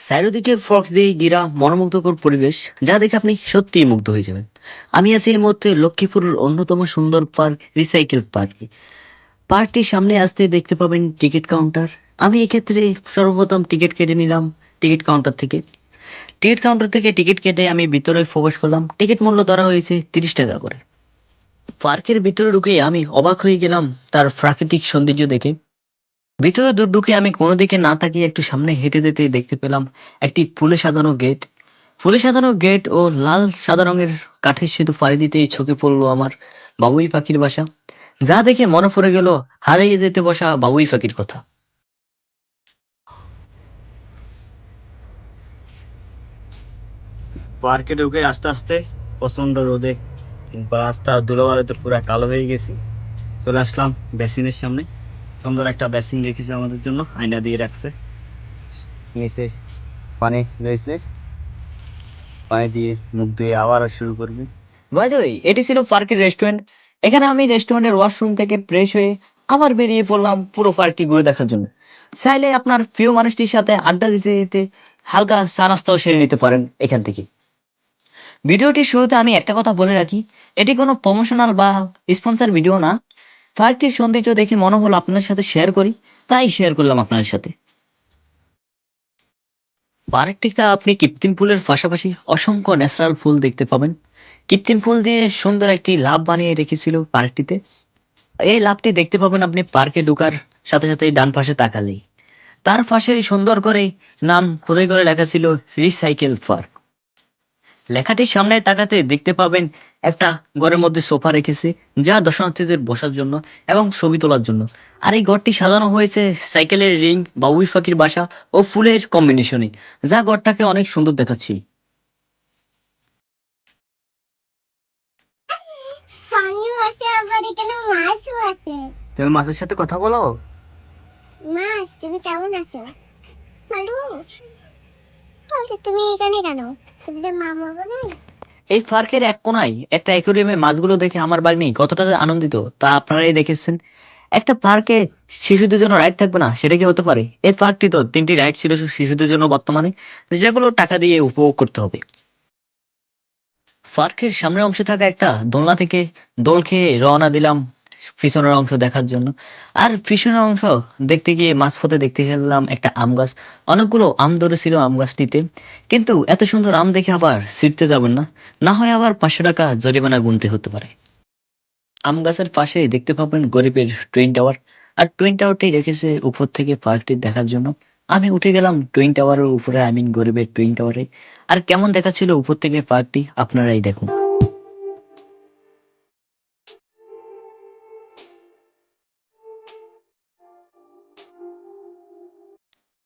চারিদিকে ফ্রক দিয়ে ঘেরা মনোমুগ্ধকর পরিবেশ যা দেখে আপনি সত্যিই মুগ্ধ হয়ে যাবেন। আমি আছি এই মুহূর্তে লক্ষ্মীপুরের অন্যতম সুন্দর পার্ক রিসাইকেল পার্কে পার্কটির সামনে আসতে দেখতে পাবেন টিকিট কাউন্টার আমি এক্ষেত্রে সর্বপ্রথম টিকিট কেটে নিলাম টিকিট কাউন্টার থেকে। টিকিট কাউন্টার থেকে টিকিট কেটে আমি ভিতরে ফোকাস করলাম। টিকিট মূল্য ধরা হয়েছে তিরিশ টাকা করে। পার্কের ভিতরে ঢুকে আমি অবাক হয়ে গেলাম তার প্রাকৃতিক সৌন্দর্য দেখে। ভিতরে ঢুকে আমি কোনো দিকে না তাকিয়ে একটু সামনে হেঁটে যেতে দেখতে পেলাম একটি ফুলে সাজানো গেট। ফুলে সাজানো গেট ও লাল সাদা রঙের কাঠের সেতু পাড়ি দিতেই চোখে পড়ল আমার বাবুই পাখির বাসা। যা দেখে মনে পড়ে গেল, হারিয়ে যেতে বসা বাবুই পাখির কথা। পার্কে ঢুকে আস্তে আস্তে প্রচণ্ড রোদে রাস্তা ধুলোবালিতে পুরো কালো হয়ে গেছি। চলে আসলাম বেসিনের সামনে। সুন্দর একটা বেসিন রেখেছে আমাদের জন্য, আয়না দিয়ে রাখছে। নিচে পানি রয়েছে। পানি দিয়ে মুখ ধুয়ে আবার শুরু করবে। দ্য এটি ছিল পার্কের রেস্টুরেন্ট এখানে আমি রেস্টুরেন্টের ওয়াশরুম থেকে ফ্রেশ হয়ে আবার বেরিয়ে পড়লাম পুরো পার্কটি ঘুরে দেখার জন্য। চাইলে আপনার প্রিয় মানুষটির সাথে আড্ডা দিতে দিতে হালকা চা নাস্তাও সেরে নিতে পারেন এখান থেকে। ভিডিওটির শুরুতে আমি একটা কথা বলে রাখি, এটি কোনো প্রমোশনাল বা স্পন্সর ভিডিও না। পার্কটির সৌন্দর্য দেখে মনে হলো আপনার সাথে শেয়ার করি, তাই শেয়ার করলাম আপনার সাথে। পার্কটিতে আপনি কৃত্রিম ফুলের পাশাপাশি অসংখ্য ন্যাচারাল ফুল দেখতে পাবেন। কৃত্রিম ফুল দিয়ে সুন্দর একটি লাভ বানিয়ে রেখেছিল পার্কটিতে এই লাভটি দেখতে পাবেন আপনি পার্কে ঢোকার সাথে সাথে ডান পাশে তাকালেই। তার পাশে সুন্দর করে নাম খোদাই করে লেখা ছিল রিসাইকেল পার্ক লেখাটির সামনে তাকাতে দেখতে পাবেন একটা ঘরের মধ্যে সোফা রেখেছে যা দর্শনার্থীদের বসার জন্য এবং ছবি তোলার জন্য। আর এই ঘরটি সাজানো হয়েছে সাইকেলের রিং বাবুই পাখির বাসা ও ফুলের কম্বিনেশনে যা ঘরটাকে অনেক সুন্দর দেখাচ্ছে। তুমি মাছের সাথে কথা বলো? মাছ তুমি কেমন আছো? ভালো? বলতে তুমি এখানে কেন? তোমাদের মা নাই এই পার্কের এক কোনায় একটা অ্যাকোরিয়ামে মাছগুলো দেখে আমার বাড়ি নেই, কতটা আনন্দিত, তা আপনারাই দেখেছেন। একটা পার্কে শিশুদের জন্য রাইড থাকবে না, সেটা কি হতে পারে? এই পার্কটি তো তিনটি রাইড ছিল শিশুদের জন্য বর্তমানে, যেগুলো টাকা দিয়ে উপভোগ করতে হবে। পার্কের সামনের অংশে থাকা একটা দোলনা থেকে দোল খেয়ে রওনা দিলাম পিছনের অংশ দেখার জন্য। আর পিছনের অংশ দেখতে গিয়ে মাঝপথে দেখতে গেলাম একটা আম গাছ। অনেকগুলো আম ধরেছিল আম গাছটিতে। কিন্তু এত সুন্দর আম দেখে আবার ছিটতে যাবেন না। না হয় আবার পাঁচশো টাকা জরিমানা গুনতে হতে পারে। আম গাছের পাশে দেখতে পাবেন গরিবের টুইন টাওয়ার। আর টুইন টাওয়ারটাই রেখেছে উপর থেকে পার্কটি দেখার জন্য। আমি উঠে গেলাম টুইন টাওয়ারের উপরে, আই মিন গরিবের টুইন টাওয়ারে। আর কেমন দেখাচ্ছিল উপর থেকে পার্কটি, আপনারাই দেখুন।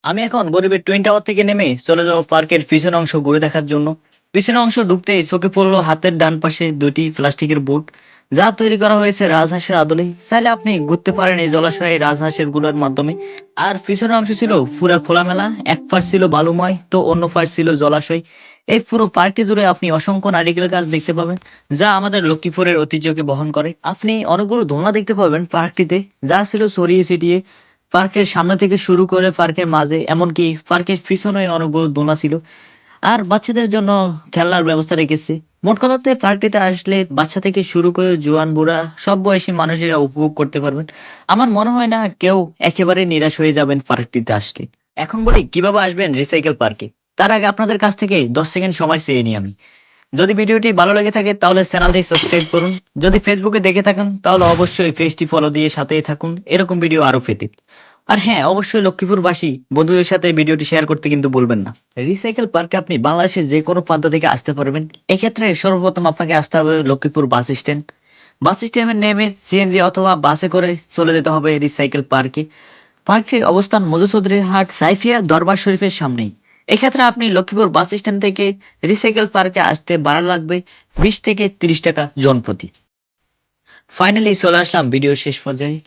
আমি এখন গরিবের টুইন টাওয়ার থেকে নেমে চলে যাব পার্কের পিছন অংশ ঘুরে দেখার জন্য। পিছনের অংশ ঢুকতেই চোখে পড়ল হাতের ডান পাশে দুটি প্লাস্টিকের বোট যা তৈরি করা হয়েছে রাজহাঁসের আদলে। চাইলে আপনি ঘুরতে পারেন এই জলাশয়ে রাজহাঁসেরগুলোর মাধ্যমে। আর পিছনের অংশ ছিল পুরা খোলামেলা। এক পাশ ছিল বালুময়, তো অন্য পাশ ছিল জলাশয়। এই পুরো পার্কটি জুড়ে আপনি অসংখ্য নারিকেল গাছ দেখতে পাবেন, যা আমাদের লক্ষ্মীপুরের ঐতিহ্যকে বহন করে। আপনি অনেকগুলো দোলনা দেখতে পাবেন পার্কটিতে, যা ছিল ছড়িয়ে ছিটিয়ে পার্কের সামনে থেকে শুরু করে পার্কের মাঝে, এমনকি পার্কের পিছনে অনেকগুলো দোলনা ছিল। আর বাচ্চাদের জন্য খেলনার ব্যবস্থা রেখেছে। মোট কথাতে পার্কটিতে আসলে বাচ্চা থেকে শুরু করে জোয়ান, বুড়া, সব বয়সী মানুষেরা উপভোগ করতে পারবেন। আমার মনে হয় না কেউ একেবারে নিরাশ হয়ে যাবেন পার্কটিতে আসলে। এখন বলি, কীভাবে আসবেন রিসাইকেল পার্কে? তার আগে আপনাদের কাছ থেকে দশ সেকেন্ড সময় চেয়ে নিই আমি। যদি ভিডিওটি ভালো লেগে থাকে, তাহলে চ্যানেলটি সাবস্ক্রাইব করুন। যদি ফেসবুকে দেখে থাকেন, তাহলে অবশ্যই পেজটি ফলো দিয়ে সাথেই থাকুন। এরকম ভিডিও আরও পেতে। আর হ্যাঁ অবশ্যই লক্ষ্মীপুরবাসী বন্ধুদের সাথে ভিডিওটি শেয়ার করতে কিন্তু বলবেন না। রিসাইকেল পার্কে আপনি বাংলাদেশের যে কোনো প্রান্ত থেকে আসতে পারবেন। এক্ষেত্রে সর্বপ্রথম আপনাকে আসতে হবে লক্ষ্মীপুর বাস স্ট্যান্ড। বাস স্ট্যান্ডে নেমে সিএনজি অথবা বাসে করে চলে যেতে হবে রিসাইকেল পার্কে পার্কটির অবস্থান মধুচৌধুরীর হাট সাইফিয়া দরবার শরীফের সামনেই। এক্ষেত্রে আপনি লক্ষ্মীপুর বাস স্ট্যান্ড থেকে রিসাইকেল পার্কে আসতে ভাড়া লাগবে বিশ থেকে তিরিশ টাকা জনপ্রতি। ফাইনালি চলে আসলাম ভিডিও শেষ পর্যায়ে।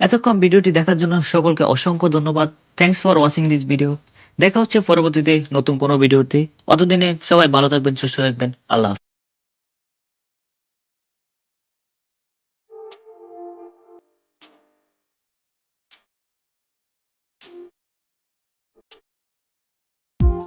এতক্ষণ ভিডিওটি দেখার জন্য সকলকে অসংখ্য ধন্যবাদ। Thanks for watching this video দেখা হচ্ছে পরবর্তীতে নতুন কোনো ভিডিওতে। অতদিনে সবাই ভালো থাকবেন, সুস্থ থাকবেন। আল্লাহ।